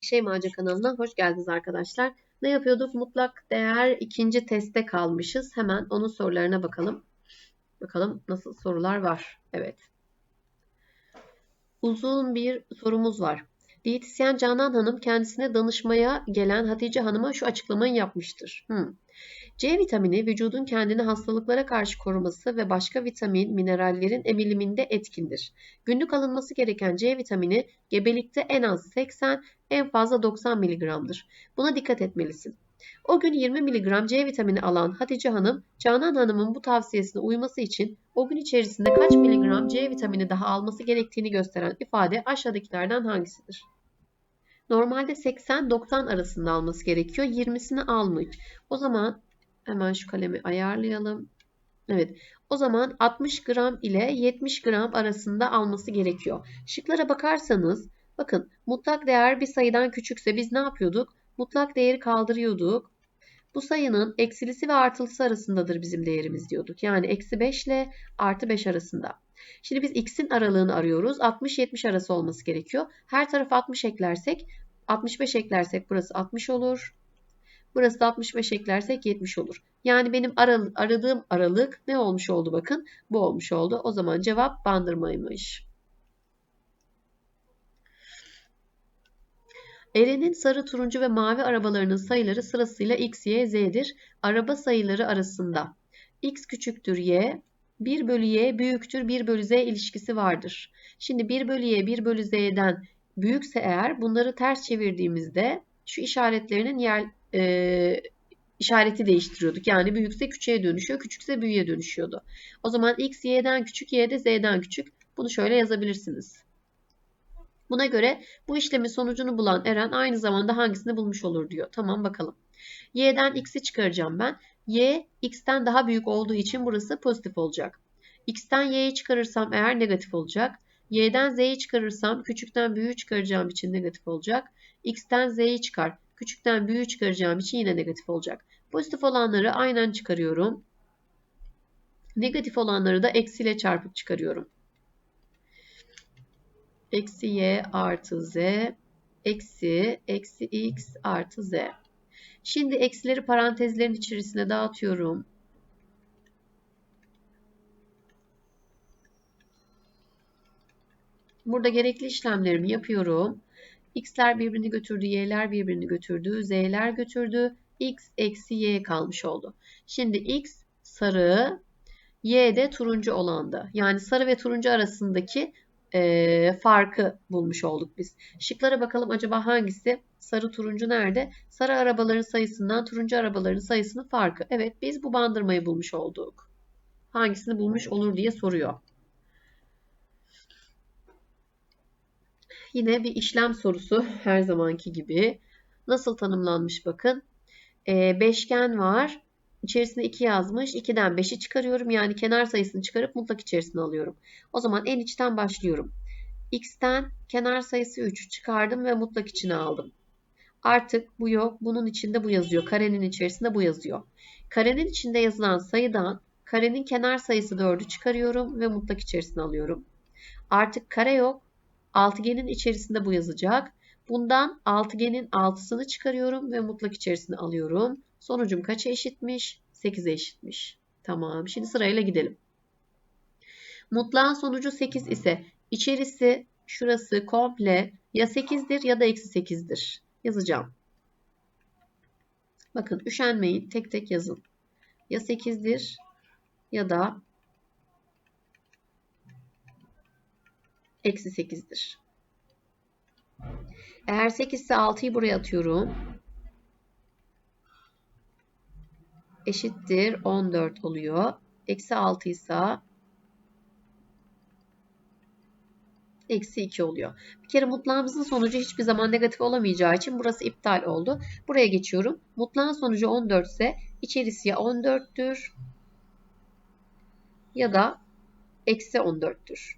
Şeymacı kanalına hoş geldiniz arkadaşlar. Ne yapıyorduk? Mutlak değer ikinci teste kalmışız. Hemen onun sorularına bakalım. Bakalım nasıl sorular var. Evet. Uzun bir sorumuz var. Diyetisyen Canan Hanım kendisine danışmaya gelen Hatice Hanım'a şu açıklamayı yapmıştır. Hmm. C vitamini vücudun kendini hastalıklara karşı koruması ve başka vitamin, minerallerin emiliminde etkindir. Günlük alınması gereken C vitamini gebelikte en az 80, en fazla 90 mg'dır. Buna dikkat etmelisin. O gün 20 mg C vitamini alan Hatice Hanım, Canan Hanım'ın bu tavsiyesine uyması için o gün içerisinde kaç miligram C vitamini daha alması gerektiğini gösteren ifade aşağıdakilerden hangisidir? Normalde 80-90 arasında alması gerekiyor. 20'sini almış. O zaman hemen şu kalemi ayarlayalım. Evet. O zaman 60 gram ile 70 gram arasında alması gerekiyor. Şıklara bakarsanız bakın mutlak değer bir sayıdan küçükse biz ne yapıyorduk? Mutlak değeri kaldırıyorduk. Bu sayının eksilisi ve artılısı arasındadır bizim değerimiz diyorduk. Yani eksi 5 ile artı 5 arasında. Şimdi biz x'in aralığını arıyoruz. 60-70 arası olması gerekiyor. Her tarafa 60 eklersek 65 eklersek burası 60 olur. Burası da 65 eklersek 70 olur. Yani benim aral aradığım aralık ne olmuş oldu bakın. Bu olmuş oldu. O zaman cevap bandırmaymış. Eren'in sarı, turuncu ve mavi arabalarının sayıları sırasıyla x, y, z'dir. Araba sayıları arasında x küçüktür y, 1 bölü y büyüktür 1 bölü z ilişkisi vardır. Şimdi 1 bölü y 1 bölü z'den büyükse eğer bunları ters çevirdiğimizde şu işaretlerinin yer e, işareti değiştiriyorduk. Yani büyükse küçüğe dönüşüyor, küçükse büyüğe dönüşüyordu. O zaman x y'den küçük, y de z'den küçük. Bunu şöyle yazabilirsiniz. Buna göre bu işlemin sonucunu bulan Eren aynı zamanda hangisini bulmuş olur diyor. Tamam bakalım. Y'den x'i çıkaracağım ben. Y x'ten daha büyük olduğu için burası pozitif olacak. X'ten y'yi çıkarırsam eğer negatif olacak. Y'den z'yi çıkarırsam küçükten büyüğü çıkaracağım için negatif olacak. X'ten z'yi çıkar. Küçükten büyüğü çıkaracağım için yine negatif olacak. Pozitif olanları aynen çıkarıyorum. Negatif olanları da eksiyle çarpıp çıkarıyorum. Eksi y artı z eksi eksi x artı z. Şimdi eksileri parantezlerin içerisine dağıtıyorum. Burada gerekli işlemlerimi yapıyorum. X'ler birbirini götürdü, Y'ler birbirini götürdü, Z'ler götürdü. X eksi Y kalmış oldu. Şimdi X sarı, Y de turuncu olandı. Yani sarı ve turuncu arasındaki e, farkı bulmuş olduk biz. Şıklara bakalım acaba hangisi? Sarı turuncu nerede? Sarı arabaların sayısından turuncu arabaların sayısının farkı. Evet biz bu bandırmayı bulmuş olduk. Hangisini bulmuş olur diye soruyor. Yine bir işlem sorusu her zamanki gibi. Nasıl tanımlanmış bakın. E, beşgen var. İçerisine 2 yazmış. 2'den 5'i çıkarıyorum. Yani kenar sayısını çıkarıp mutlak içerisine alıyorum. O zaman en içten başlıyorum. X'ten kenar sayısı 3 çıkardım ve mutlak içine aldım. Artık bu yok. Bunun içinde bu yazıyor. Karenin içerisinde bu yazıyor. Karenin içinde yazılan sayıdan karenin kenar sayısı 4'ü çıkarıyorum ve mutlak içerisine alıyorum. Artık kare yok. Altıgenin içerisinde bu yazacak. Bundan altıgenin 6'sını çıkarıyorum ve mutlak içerisine alıyorum. Sonucum kaça eşitmiş? 8'e eşitmiş. Tamam. Şimdi sırayla gidelim. Mutlağın sonucu 8 ise içerisi şurası komple ya 8'dir ya da eksi 8'dir. Yazacağım. Bakın üşenmeyin. Tek tek yazın. Ya 8'dir ya da eksi 8'dir. Eğer 8 ise 6'yı buraya atıyorum. Eşittir 14 oluyor. Eksi 6 ise eksi 2 oluyor. Bir kere mutlağımızın sonucu hiçbir zaman negatif olamayacağı için burası iptal oldu. Buraya geçiyorum. Mutlağın sonucu 14 ise içerisi ya 14'tür ya da eksi 14'tür.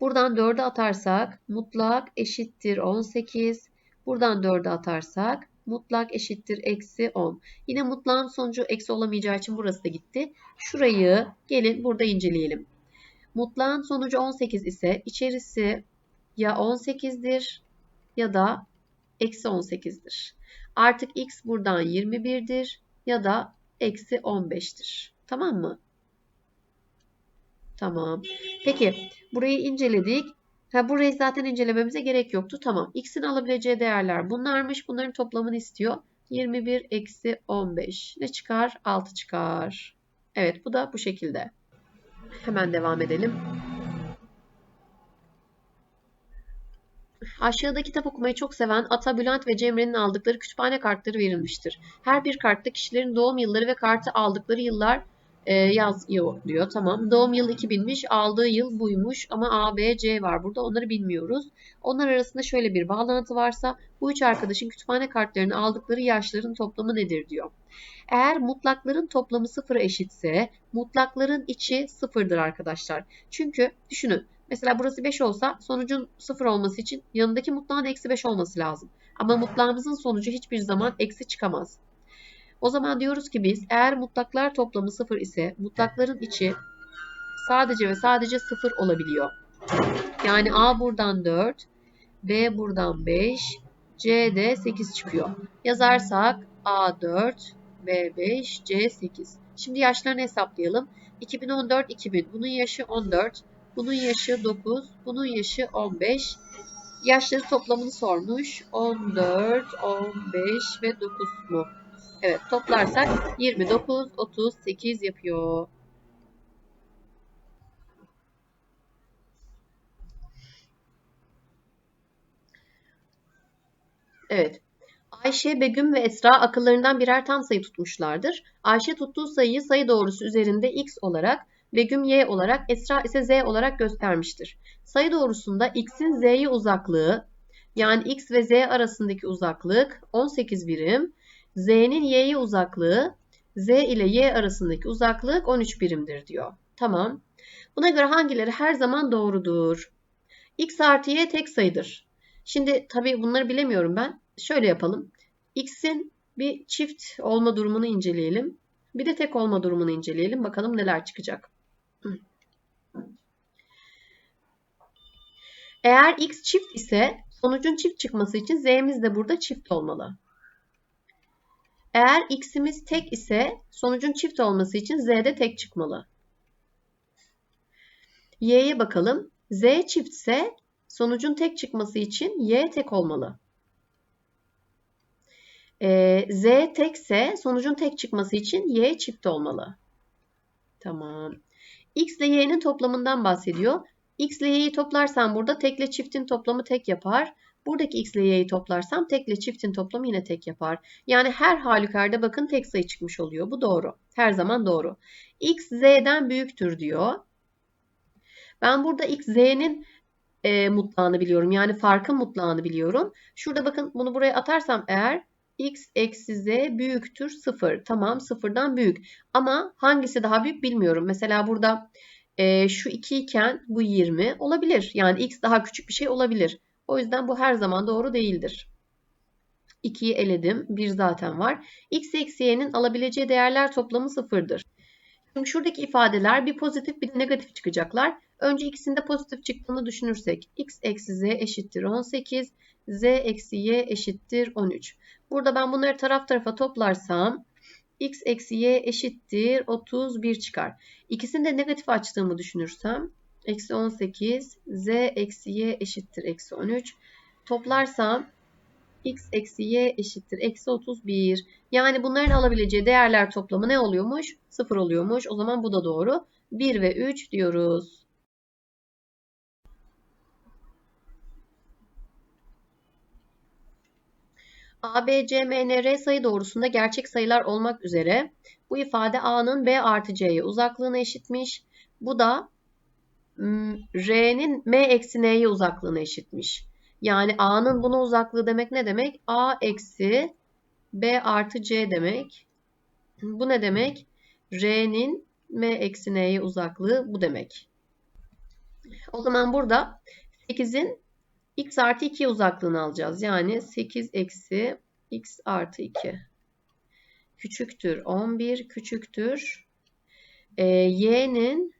Buradan 4'e atarsak mutlak eşittir 18. Buradan 4'e atarsak mutlak eşittir eksi 10. Yine mutlağın sonucu eksi olamayacağı için burası da gitti. Şurayı gelin burada inceleyelim. Mutlağın sonucu 18 ise içerisi ya 18'dir ya da eksi 18'dir. Artık x buradan 21'dir ya da eksi 15'tir. Tamam mı? Tamam. Peki burayı inceledik. Ha, burayı zaten incelememize gerek yoktu. Tamam. X'in alabileceği değerler bunlarmış. Bunların toplamını istiyor. 21 eksi 15. Ne çıkar? 6 çıkar. Evet bu da bu şekilde. Hemen devam edelim. Aşağıda kitap okumayı çok seven Ata, Bülent ve Cemre'nin aldıkları kütüphane kartları verilmiştir. Her bir kartta kişilerin doğum yılları ve kartı aldıkları yıllar e, yazıyor diyor. Tamam. Doğum yılı 2000'miş, aldığı yıl buymuş ama A, B, C var burada. Onları bilmiyoruz. Onlar arasında şöyle bir bağlantı varsa bu üç arkadaşın kütüphane kartlarını aldıkları yaşların toplamı nedir diyor. Eğer mutlakların toplamı sıfıra eşitse mutlakların içi sıfırdır arkadaşlar. Çünkü düşünün mesela burası 5 olsa sonucun sıfır olması için yanındaki mutlağın eksi 5 olması lazım. Ama mutlağımızın sonucu hiçbir zaman eksi çıkamaz. O zaman diyoruz ki biz eğer mutlaklar toplamı 0 ise mutlakların içi sadece ve sadece 0 olabiliyor. Yani A buradan 4, B buradan 5, C de 8 çıkıyor. Yazarsak A 4, B 5, C 8. Şimdi yaşlarını hesaplayalım. 2014 2000. Bunun yaşı 14. Bunun yaşı 9. Bunun yaşı 15. Yaşları toplamını sormuş. 14, 15 ve 9 mu? Evet toplarsak 29, 38 yapıyor. Evet. Ayşe, Begüm ve Esra akıllarından birer tam sayı tutmuşlardır. Ayşe tuttuğu sayıyı sayı doğrusu üzerinde x olarak, Begüm y olarak, Esra ise z olarak göstermiştir. Sayı doğrusunda x'in z'ye uzaklığı, yani x ve z arasındaki uzaklık 18 birim, Z'nin Y'ye uzaklığı Z ile Y arasındaki uzaklık 13 birimdir diyor. Tamam. Buna göre hangileri her zaman doğrudur? X artı Y tek sayıdır. Şimdi tabii bunları bilemiyorum ben. Şöyle yapalım. X'in bir çift olma durumunu inceleyelim. Bir de tek olma durumunu inceleyelim. Bakalım neler çıkacak. Eğer X çift ise sonucun çift çıkması için Z'miz de burada çift olmalı. Eğer x'imiz tek ise sonucun çift olması için z'de tek çıkmalı. y'ye bakalım. z çiftse sonucun tek çıkması için y tek olmalı. Ee, z tekse sonucun tek çıkması için y çift olmalı. Tamam. x ile y'nin toplamından bahsediyor. x ile y'yi toplarsam burada tekle çiftin toplamı tek yapar. Buradaki x ile y'yi toplarsam tek ile çiftin toplamı yine tek yapar. Yani her halükarda bakın tek sayı çıkmış oluyor. Bu doğru. Her zaman doğru. x z'den büyüktür diyor. Ben burada x z'nin e, mutlağını biliyorum. Yani farkın mutlağını biliyorum. Şurada bakın bunu buraya atarsam eğer x eksi z büyüktür 0. Tamam sıfırdan büyük. Ama hangisi daha büyük bilmiyorum. Mesela burada e, şu 2 iken bu 20 olabilir. Yani x daha küçük bir şey olabilir. O yüzden bu her zaman doğru değildir. 2'yi eledim. 1 zaten var. x eksi y'nin alabileceği değerler toplamı sıfırdır. Şimdi şuradaki ifadeler bir pozitif bir de negatif çıkacaklar. Önce ikisinde pozitif çıktığını düşünürsek x eksi z eşittir 18, z eksi y eşittir 13. Burada ben bunları taraf tarafa toplarsam x eksi y eşittir 31 çıkar. İkisini de negatif açtığımı düşünürsem eksi 18 z eksi y eşittir eksi 13. Toplarsam x eksi y eşittir eksi 31. Yani bunların alabileceği değerler toplamı ne oluyormuş? 0 oluyormuş. O zaman bu da doğru. 1 ve 3 diyoruz. A, B, C, M, N, R sayı doğrusunda gerçek sayılar olmak üzere bu ifade A'nın B artı C'ye uzaklığına eşitmiş. Bu da R'nin M eksi N'ye uzaklığına eşitmiş. Yani A'nın buna uzaklığı demek ne demek? A eksi B artı C demek. Bu ne demek? R'nin M eksi N'ye uzaklığı bu demek. O zaman burada 8'in x artı 2 uzaklığını alacağız. Yani 8 eksi x artı 2 küçüktür 11 küçüktür. E, y'nin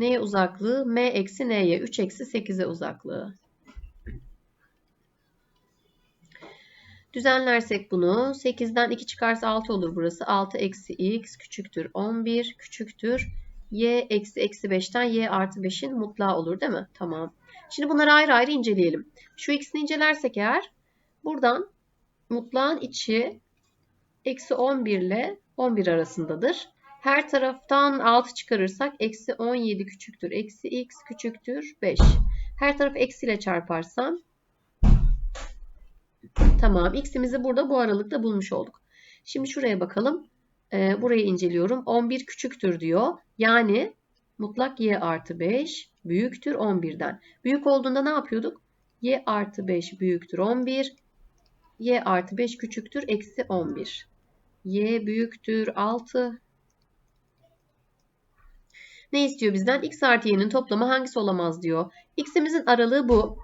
Neye uzaklığı? M eksi N'ye. 3 eksi 8'e uzaklığı. Düzenlersek bunu 8'den 2 çıkarsa 6 olur burası. 6 eksi x küçüktür 11 küçüktür. y eksi eksi 5'ten y artı 5'in mutlağı olur değil mi? Tamam. Şimdi bunları ayrı ayrı inceleyelim. Şu ikisini incelersek eğer buradan mutlağın içi eksi 11 ile 11 arasındadır. Her taraftan 6 çıkarırsak eksi 17 küçüktür. Eksi x küçüktür 5. Her tarafı eksiyle çarparsam tamam x'imizi burada bu aralıkta bulmuş olduk. Şimdi şuraya bakalım. Ee, burayı inceliyorum. 11 küçüktür diyor. Yani mutlak y artı 5 büyüktür 11'den. Büyük olduğunda ne yapıyorduk? y artı 5 büyüktür 11. y artı 5 küçüktür eksi 11. y büyüktür 6. Ne istiyor bizden? x artı y'nin toplamı hangisi olamaz diyor. x'imizin aralığı bu.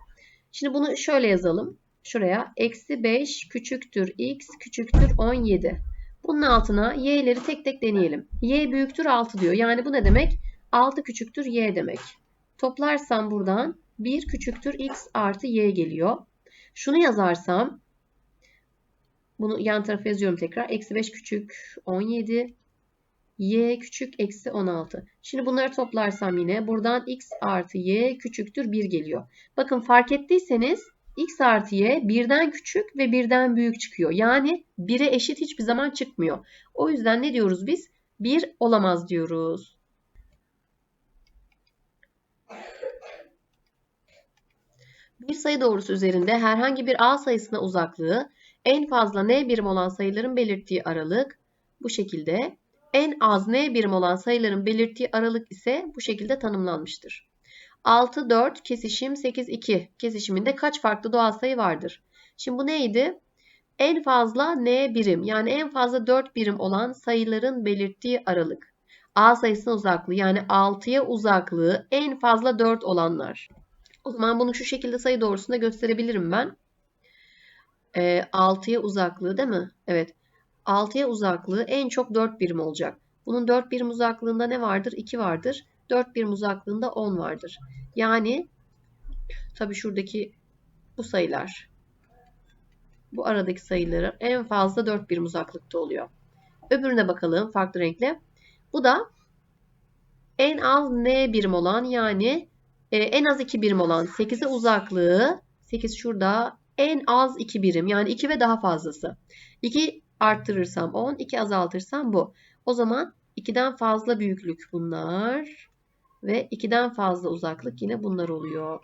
Şimdi bunu şöyle yazalım. Şuraya eksi 5 küçüktür x küçüktür 17. Bunun altına y'leri tek tek deneyelim. y büyüktür 6 diyor. Yani bu ne demek? 6 küçüktür y demek. Toplarsam buradan 1 küçüktür x artı y geliyor. Şunu yazarsam bunu yan tarafa yazıyorum tekrar. Eksi 5 küçük 17 y küçük eksi 16. Şimdi bunları toplarsam yine buradan x artı y küçüktür 1 geliyor. Bakın fark ettiyseniz x artı y birden küçük ve birden büyük çıkıyor. Yani 1'e eşit hiçbir zaman çıkmıyor. O yüzden ne diyoruz biz? 1 olamaz diyoruz. Bir sayı doğrusu üzerinde herhangi bir a sayısına uzaklığı en fazla n birim olan sayıların belirttiği aralık bu şekilde. En az n birim olan sayıların belirttiği aralık ise bu şekilde tanımlanmıştır. 6, 4, kesişim 8, 2 kesişiminde kaç farklı doğal sayı vardır? Şimdi bu neydi? En fazla n birim yani en fazla 4 birim olan sayıların belirttiği aralık. A sayısına uzaklığı yani 6'ya uzaklığı en fazla 4 olanlar. O zaman bunu şu şekilde sayı doğrusunda gösterebilirim ben. E, 6'ya uzaklığı değil mi? Evet. 6'ya uzaklığı en çok 4 birim olacak. Bunun 4 birim uzaklığında ne vardır? 2 vardır. 4 birim uzaklığında 10 vardır. Yani tabi şuradaki bu sayılar bu aradaki sayıları en fazla 4 birim uzaklıkta oluyor. Öbürüne bakalım farklı renkle. Bu da en az n birim olan yani e, en az 2 birim olan 8'e uzaklığı 8 şurada en az 2 birim yani 2 ve daha fazlası. 2 arttırırsam 10, 2 azaltırsam bu. O zaman 2'den fazla büyüklük bunlar ve 2'den fazla uzaklık yine bunlar oluyor.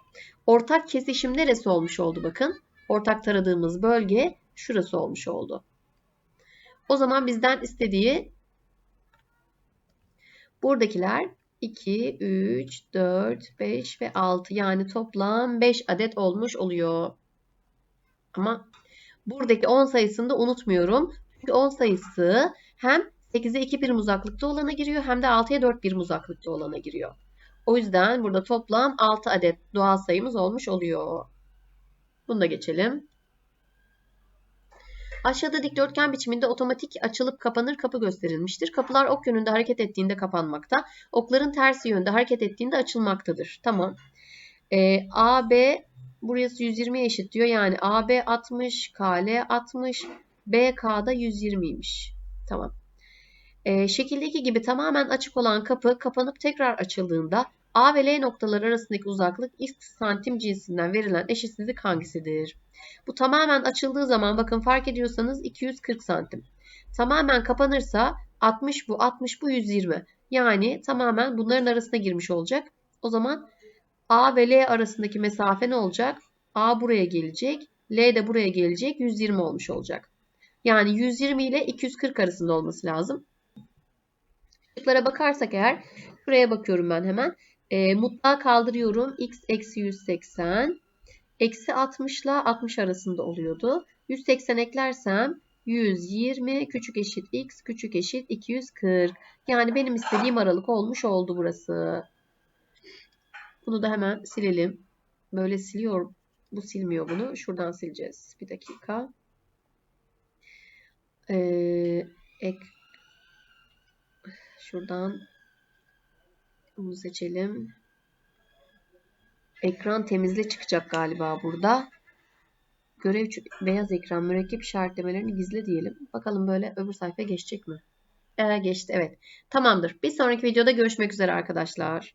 Ortak kesişim neresi olmuş oldu bakın. Ortak taradığımız bölge şurası olmuş oldu. O zaman bizden istediği buradakiler 2, 3, 4, 5 ve 6 yani toplam 5 adet olmuş oluyor. Ama buradaki 10 sayısını da unutmuyorum. Çünkü 10 sayısı hem 8'e 2 birim uzaklıkta olana giriyor hem de 6'ya 4 birim uzaklıkta olana giriyor. O yüzden burada toplam 6 adet doğal sayımız olmuş oluyor. Bunu da geçelim. Aşağıda dikdörtgen biçiminde otomatik açılıp kapanır kapı gösterilmiştir. Kapılar ok yönünde hareket ettiğinde kapanmakta. Okların tersi yönde hareket ettiğinde açılmaktadır. Tamam. Ee, AB burası 120'ye eşit diyor. Yani AB 60, KL 60, BK'da 120'ymiş. Tamam. Ee, şekildeki gibi tamamen açık olan kapı kapanıp tekrar açıldığında A ve L noktaları arasındaki uzaklık x santim cinsinden verilen eşitsizlik hangisidir? Bu tamamen açıldığı zaman bakın fark ediyorsanız 240 santim. Tamamen kapanırsa 60 bu 60 bu 120. Yani tamamen bunların arasına girmiş olacak. O zaman A ve L arasındaki mesafe ne olacak? A buraya gelecek. L de buraya gelecek. 120 olmuş olacak. Yani 120 ile 240 arasında olması lazım. Şıklara bakarsak eğer şuraya bakıyorum ben hemen. E, mutlağı kaldırıyorum. x eksi 180. Eksi 60 ile 60 arasında oluyordu. 180 eklersem 120 küçük eşit x küçük eşit 240. Yani benim istediğim aralık olmuş oldu burası. Bunu da hemen silelim. Böyle siliyor. Bu silmiyor bunu. Şuradan sileceğiz. Bir dakika. Ee, ek Şuradan bunu seçelim. Ekran temizle çıkacak galiba burada. Görev beyaz ekran mürekkep işaretlemelerini gizle diyelim. Bakalım böyle öbür sayfaya geçecek mi? Ee, geçti evet. Tamamdır. Bir sonraki videoda görüşmek üzere arkadaşlar.